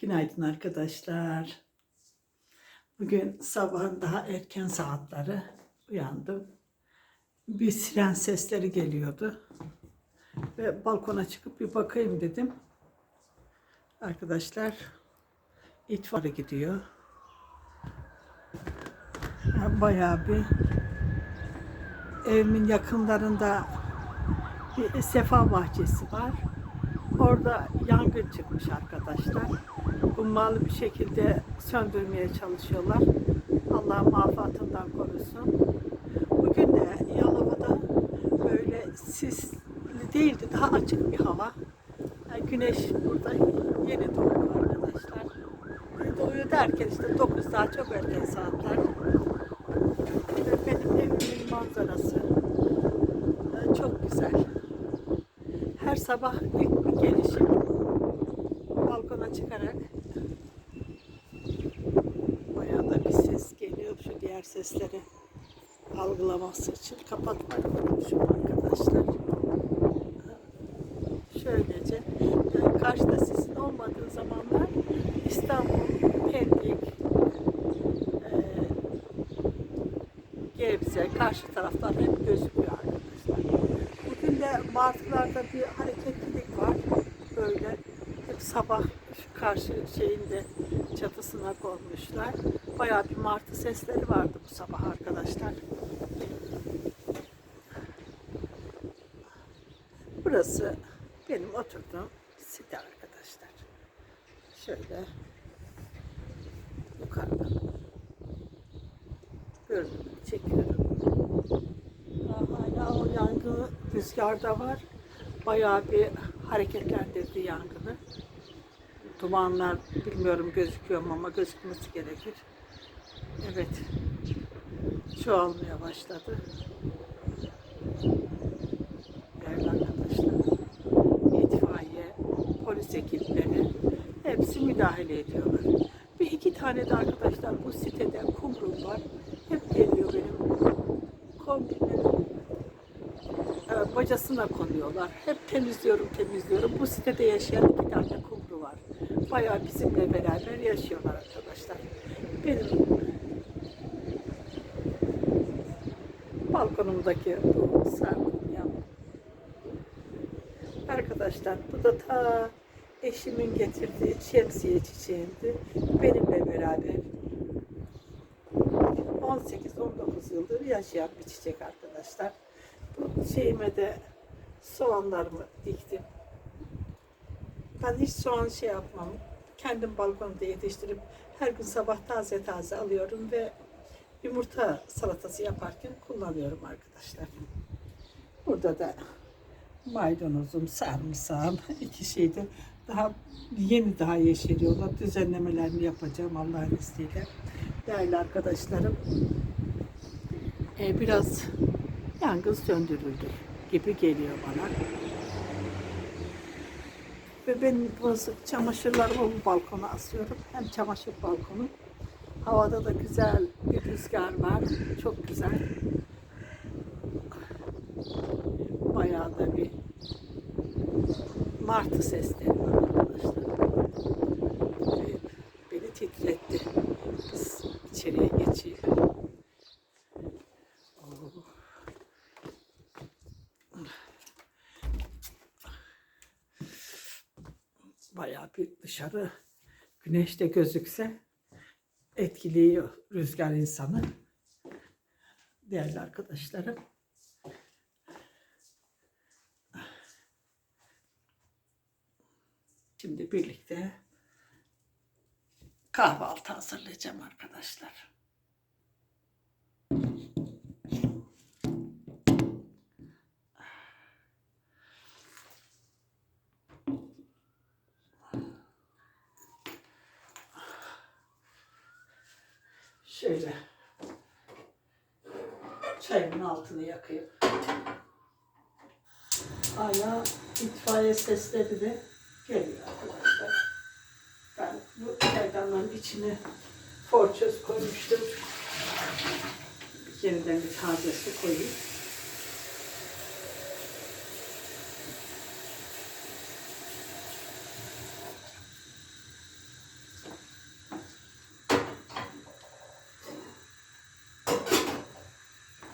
Günaydın arkadaşlar. Bugün sabahın daha erken saatleri uyandım. Bir siren sesleri geliyordu. Ve balkona çıkıp bir bakayım dedim. Arkadaşlar itfaiye gidiyor. Bayağı bir evimin yakınlarında bir sefa bahçesi var. Orada yangın çıkmış arkadaşlar. Ummalı bir şekilde söndürmeye çalışıyorlar. Allah mafatından korusun. Bugün de Yalova'da böyle sisli değildi, daha açık bir hava. Yani güneş burada yeni doğuyor arkadaşlar. Doğuyor derken işte 9 daha çok erken saatler. Benim evimin manzarası e, çok güzel. Her sabah ilk bir gelişim balkona çıkarak bayağı da bir ses geliyor şu diğer sesleri algılaması için kapatmayı unutmuşum arkadaşlar. Şöylece yani karşıda sesin olmadığı zamanlar İstanbul, Pendik, eee Gebze, karşı taraflar hep gözüküyor arkadaşlar. Bugün de martılarda bir hareketlilik var. Böyle hep sabah şu karşı şeyinde çatısına konmuşlar. Bayağı bir martı sesleri vardı bu sabah arkadaşlar. Burası benim oturduğum site arkadaşlar. Şöyle yukarıdan görünümünü çekiyorum. Aa, Hala o yangın rüzgarda var. Bayağı bir hareketlendirdi yangını. Dumanlar bilmiyorum gözüküyor mu ama gözükmesi gerekir. Evet. Çoğalmaya başladı. Değerli arkadaşlar. İtfaiye, polis ekipleri hepsi müdahale ediyorlar. Tane de arkadaşlar bu sitede kumrum var. Hep geliyor benim kombilerim e, bacasına konuyorlar. Hep temizliyorum, temizliyorum. Bu sitede yaşayan iki tane kumru var. Bayağı bizimle beraber yaşıyorlar arkadaşlar. Benim balkonumdaki bu sardunyam. Arkadaşlar bu da ta eşimin getirdiği şemsiye çiçeğimdi. Benimle beraber 18-19 yıldır yaşayan bir çiçek arkadaşlar. Bu şeyime de soğanlarımı diktim. Ben hiç soğan şey yapmam. Kendim balkonda yetiştirip her gün sabah taze taze alıyorum ve yumurta salatası yaparken kullanıyorum arkadaşlar. Burada da maydanozum, sarımsağım, iki şeyde daha yeni daha yeşeriyorlar. Düzenlemelerini yapacağım Allah'ın izniyle. Değerli arkadaşlarım, e, biraz yangın söndürüldü gibi geliyor bana. Ve ben bazı çamaşırlarımı bu balkona asıyorum. Hem çamaşır balkonu. Havada da güzel bir rüzgar var. Çok güzel. Bayağı da bir martı sesleri var arkadaşlar. Beni titretti. Biz içeriye geçeyim. Oo. Bayağı bir dışarı güneşte gözükse etkiliyor rüzgar insanı. Değerli arkadaşlarım. Şimdi birlikte kahvaltı hazırlayacağım arkadaşlar. Şöyle çayımın altını yakayım. Hala itfaiye sesleri de geliyor arkadaşlar. Ben bu çaydanların içine forçöz koymuştum. Yeniden bir tazesi koyayım.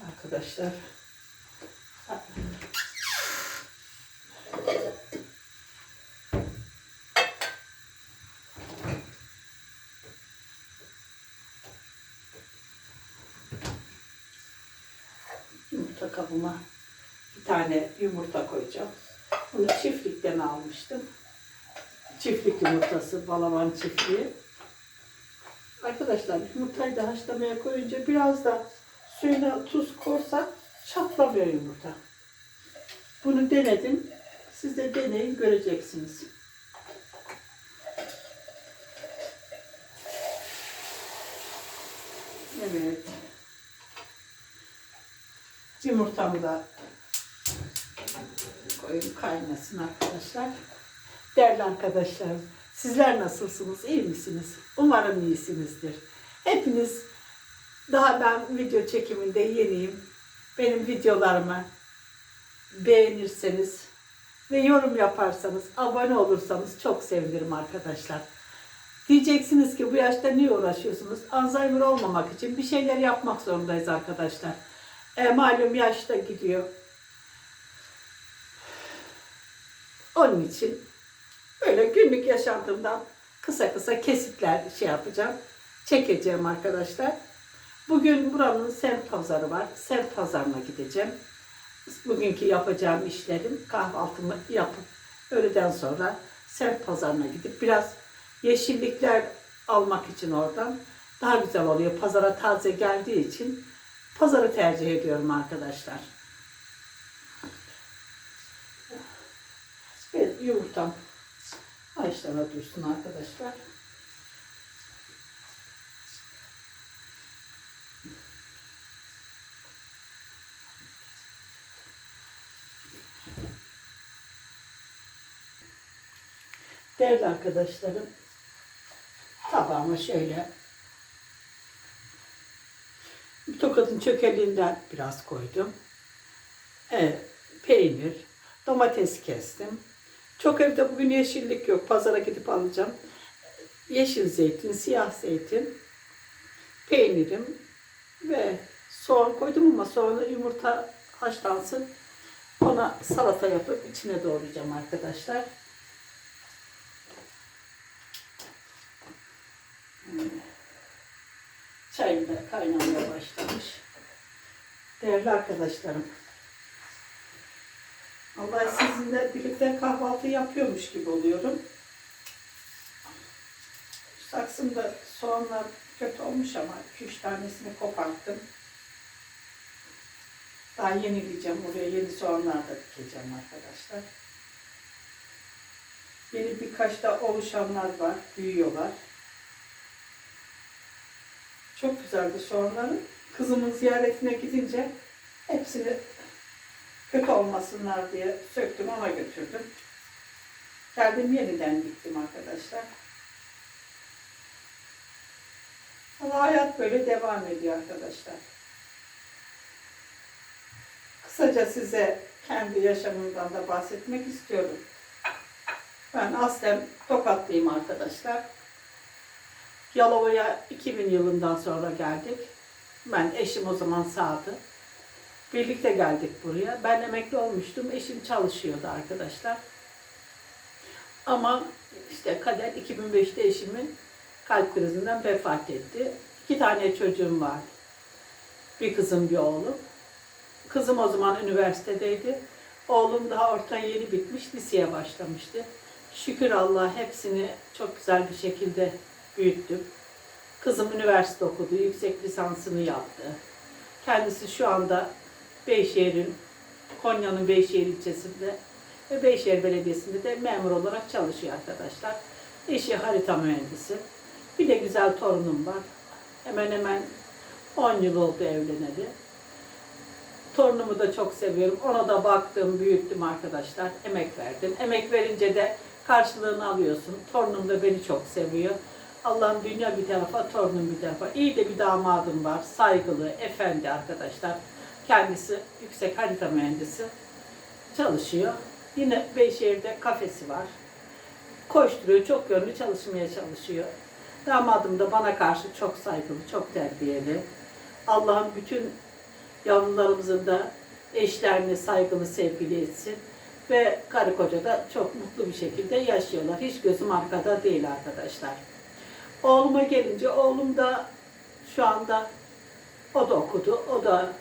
arkadaşlar. Yumurta kabıma bir tane yumurta koyacağım. Bunu çiftlikten almıştım. Çiftlik yumurtası, balaban çiftliği. Arkadaşlar yumurtayı da haşlamaya koyunca biraz da suyuna tuz korsak çatlamıyor yumurta. Bunu denedim. Siz de deneyin göreceksiniz. Evet. Yumurtamı da koyayım kaynasın arkadaşlar. Değerli arkadaşlarım, sizler nasılsınız? İyi misiniz? Umarım iyisinizdir. Hepiniz daha ben video çekiminde yeniyim. Benim videolarımı beğenirseniz ve yorum yaparsanız, abone olursanız çok sevinirim arkadaşlar. Diyeceksiniz ki bu yaşta niye uğraşıyorsunuz? Alzheimer olmamak için bir şeyler yapmak zorundayız arkadaşlar. E, malum yaşta gidiyor. Onun için böyle günlük yaşantımdan kısa kısa kesitler şey yapacağım. Çekeceğim arkadaşlar. Bugün buranın semt pazarı var. Semt pazarına gideceğim. Bugünkü yapacağım işlerim kahvaltımı yapıp öğleden sonra semt pazarına gidip biraz yeşillikler almak için oradan daha güzel oluyor. Pazara taze geldiği için pazarı tercih ediyorum arkadaşlar. Ve yumurtam haşlana dursun arkadaşlar. Değerli arkadaşlarım, tabağıma şöyle tokatın çökeliğinden biraz koydum. Evet, peynir, domates kestim. Çok evde bugün yeşillik yok. Pazara gidip alacağım. Yeşil zeytin, siyah zeytin, peynirim ve soğan koydum ama sonra yumurta haşlansın. Ona salata yapıp içine doğrayacağım arkadaşlar. Çayım da kaynamaya başlamış. Değerli arkadaşlarım. Allah sizinle birlikte kahvaltı yapıyormuş gibi oluyorum. Saksımda soğanlar kötü olmuş ama 2-3 tanesini koparttım. Daha yenileyeceğim. Oraya yeni soğanlar da dikeceğim arkadaşlar. Yeni birkaç da oluşanlar var. Büyüyorlar. Çok güzeldi soğanların. Kızımın ziyaretine gidince hepsini kötü olmasınlar diye söktüm ona götürdüm. Geldim yeniden gittim arkadaşlar. Ama hayat böyle devam ediyor arkadaşlar. Kısaca size kendi yaşamımdan da bahsetmek istiyorum. Ben aslen Tokatlıyım arkadaşlar. Yalova'ya 2000 yılından sonra geldik. Ben eşim o zaman sağdı. Birlikte geldik buraya. Ben emekli olmuştum. Eşim çalışıyordu arkadaşlar. Ama işte kader 2005'te eşimin kalp krizinden vefat etti. İki tane çocuğum var. Bir kızım bir oğlum. Kızım o zaman üniversitedeydi. Oğlum daha orta yeni bitmiş, liseye başlamıştı. Şükür Allah hepsini çok güzel bir şekilde büyüttüm. Kızım üniversite okudu, yüksek lisansını yaptı. Kendisi şu anda Beyşehir'in, Konya'nın Beyşehir ilçesinde ve Beyşehir Belediyesi'nde de memur olarak çalışıyor arkadaşlar. Eşi harita mühendisi. Bir de güzel torunum var. Hemen hemen 10 yıl oldu evleneli. Torunumu da çok seviyorum. Ona da baktım, büyüttüm arkadaşlar. Emek verdim. Emek verince de karşılığını alıyorsun. Torunum da beni çok seviyor. Allah'ım dünya bir tarafa, torunum bir tarafa. İyi de bir damadım var. Saygılı, efendi arkadaşlar. Kendisi yüksek harita mühendisi. Çalışıyor. Yine Beyşehir'de kafesi var. Koşturuyor, çok yönlü çalışmaya çalışıyor. Damadım da bana karşı çok saygılı, çok terbiyeli. Allah'ım bütün Yavrularımızın da eşlerini saygılı sevgili etsin. Ve karı koca da çok mutlu bir şekilde yaşıyorlar. Hiç gözüm arkada değil arkadaşlar. Oğluma gelince oğlum da şu anda o da okudu. O da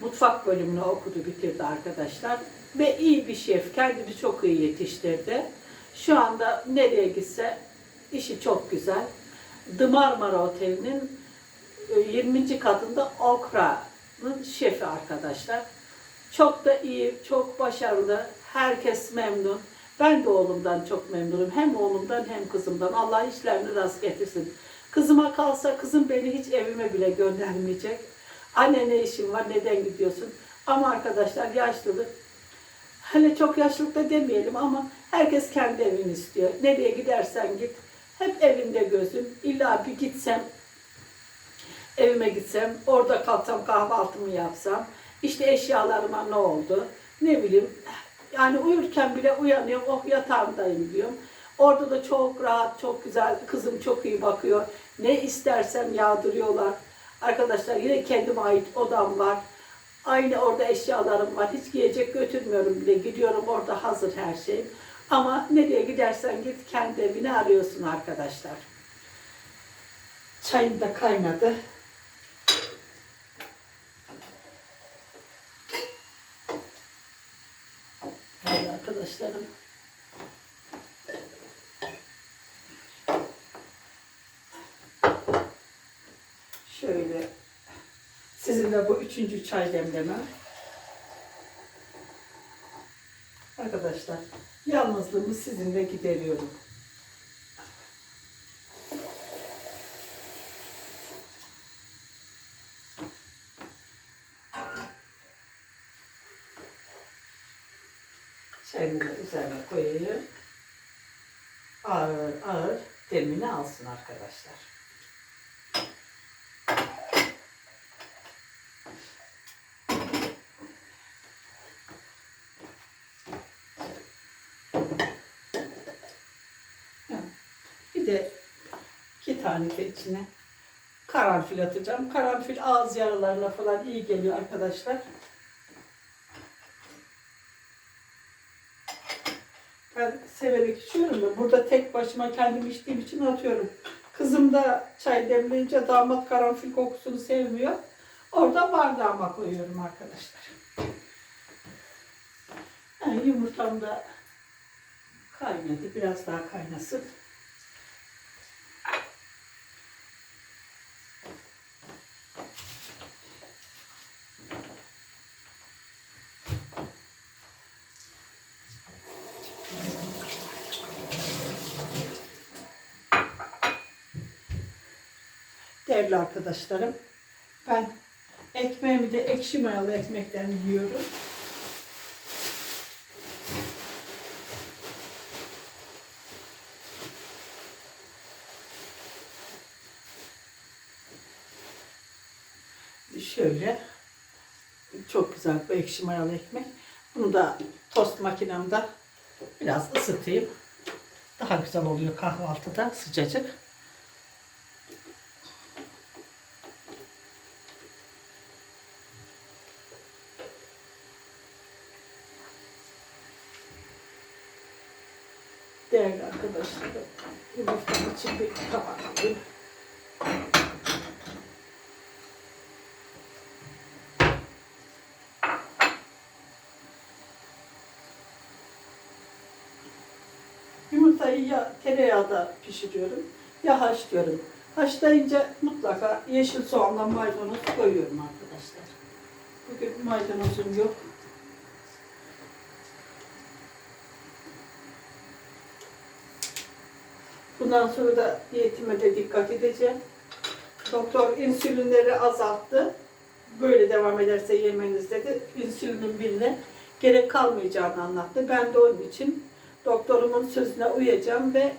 mutfak bölümünü okudu, bitirdi arkadaşlar. Ve iyi bir şef. Kendini çok iyi yetiştirdi. Şu anda nereye gitse işi çok güzel. The Marmara Oteli'nin e, 20. katında Okra'nın şefi arkadaşlar. Çok da iyi, çok başarılı. Herkes memnun. Ben de oğlumdan çok memnunum. Hem oğlumdan hem kızımdan. Allah işlerini rast getirsin. Kızıma kalsa kızım beni hiç evime bile göndermeyecek. Anne ne işin var, neden gidiyorsun? Ama arkadaşlar yaşlılık, hele çok yaşlılıkta demeyelim ama herkes kendi evini istiyor. Nereye gidersen git, hep evinde gözüm. İlla bir gitsem, evime gitsem, orada kalksam kahvaltımı yapsam, işte eşyalarıma ne oldu, ne bileyim, yani uyurken bile uyanıyorum, oh yatağımdayım diyorum. Orada da çok rahat, çok güzel, kızım çok iyi bakıyor. Ne istersem yağdırıyorlar. Arkadaşlar yine kendime ait odam var. Aynı orada eşyalarım var. Hiç giyecek götürmüyorum bile. Gidiyorum orada hazır her şey. Ama nereye gidersen git kendi evini arıyorsun arkadaşlar. Çayım da kaynadı. Arkadaşlarım. Şöyle sizinle bu üçüncü çay demlemem. Arkadaşlar yalnızlığımı sizinle gideriyorum. Çayını da üzerine koyayım. Ağır ağır demini alsın arkadaşlar. Bir de iki tane de içine karanfil atacağım. Karanfil ağız yaralarına falan iyi geliyor arkadaşlar. Ben severek içiyorum da burada tek başıma kendim içtiğim için atıyorum. Kızım da çay demleyince damat karanfil kokusunu sevmiyor. Orada bardağıma koyuyorum arkadaşlar. Yani yumurtam da kaynadı. Biraz daha kaynasın. Değerli arkadaşlarım, ben ekmeğimi de ekşi mayalı ekmekten yiyorum. Şöyle çok güzel bu ekşi mayalı ekmek. Bunu da tost makinemde biraz ısıtayım. Daha güzel oluyor kahvaltıda sıcacık. Değerli arkadaşlarım, yumurtam için bir tabak alayım. Yumurtayı ya tereyağda pişiriyorum ya haşlıyorum. Haşlayınca mutlaka yeşil soğanla maydanoz koyuyorum arkadaşlar. Bugün maydanozum yok. Bundan sonra da diyetime de dikkat edeceğim. Doktor insülinleri azalttı. Böyle devam ederse yemeniz dedi. İnsülinin birine gerek kalmayacağını anlattı. Ben de onun için doktorumun sözüne uyacağım ve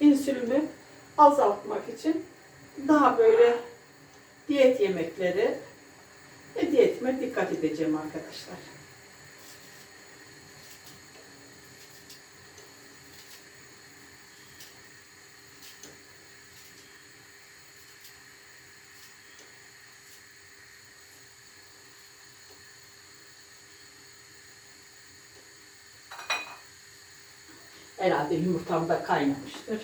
insülini azaltmak için daha böyle diyet yemekleri ve diyetime dikkat edeceğim arkadaşlar. Herhalde yumurtam da kaynamıştır.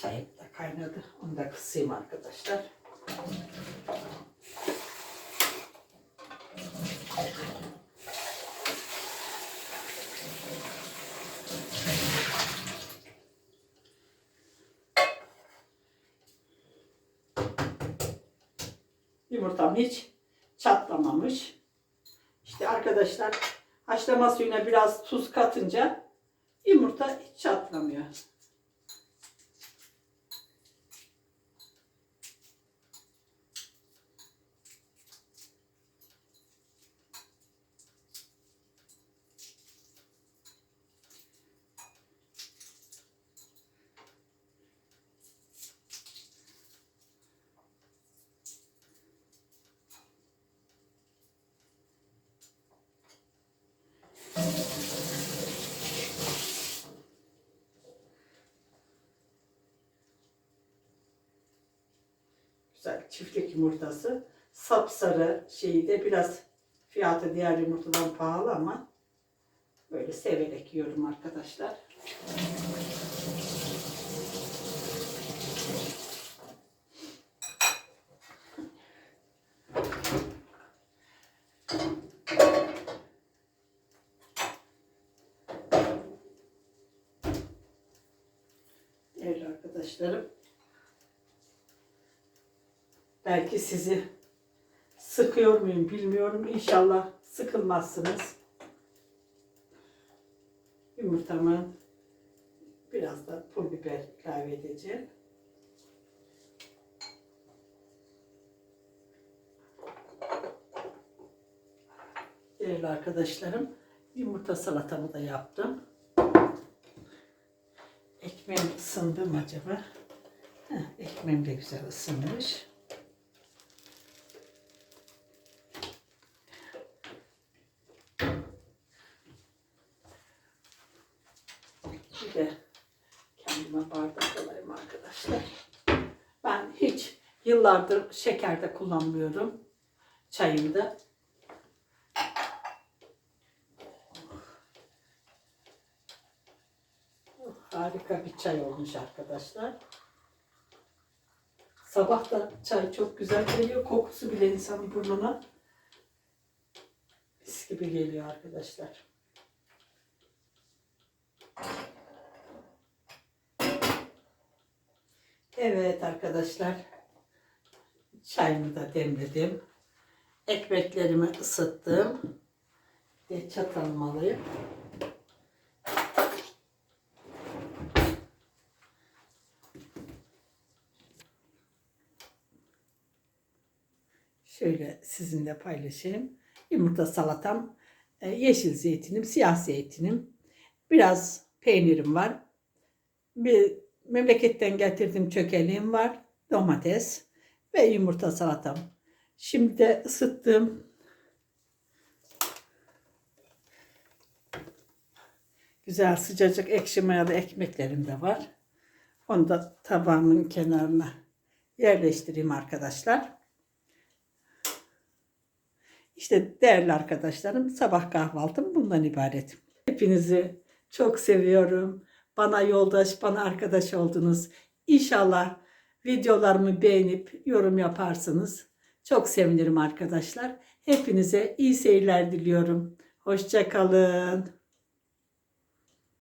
Çayım da kaynadı. Onu da kısayım arkadaşlar. Yumurtam hiç çatlamamış. İşte arkadaşlar haşlama suyuna biraz tuz katınca yumurta hiç çatlamıyor. Güzel çiftlik yumurtası. Sapsarı şeyi de biraz fiyatı diğer yumurtadan pahalı ama böyle severek yiyorum arkadaşlar. Değerli arkadaşlarım. Belki sizi sıkıyor muyum bilmiyorum. İnşallah sıkılmazsınız. Yumurtamı biraz da pul biber ilave edeceğim. Değerli arkadaşlarım, yumurta salatamı da yaptım. Ekmeğim ısındı mı acaba? Heh, ekmeğim de güzel ısınmış. Bir de kendime bardak alayım arkadaşlar. Ben hiç yıllardır şeker de kullanmıyorum çayımda. Oh, Harika bir çay olmuş arkadaşlar. Sabah da çay çok güzel geliyor. Kokusu bile insanın burnuna mis gibi geliyor arkadaşlar. Evet arkadaşlar. Çayımı da demledim. Ekmeklerimi ısıttım. Ve çatalımı alayım. Şöyle sizinle paylaşayım. Yumurta salatam, e, yeşil zeytinim, siyah zeytinim, biraz peynirim var. Bir memleketten getirdiğim çökeliğim var, domates ve yumurta salatam. Şimdi de ısıttığım güzel sıcacık ekşi mayalı ekmeklerim de var. Onu da tabağımın kenarına yerleştireyim arkadaşlar. İşte değerli arkadaşlarım sabah kahvaltım bundan ibaret. Hepinizi çok seviyorum. Bana yoldaş, bana arkadaş oldunuz. İnşallah videolarımı beğenip yorum yaparsınız. Çok sevinirim arkadaşlar. Hepinize iyi seyirler diliyorum. Hoşça kalın.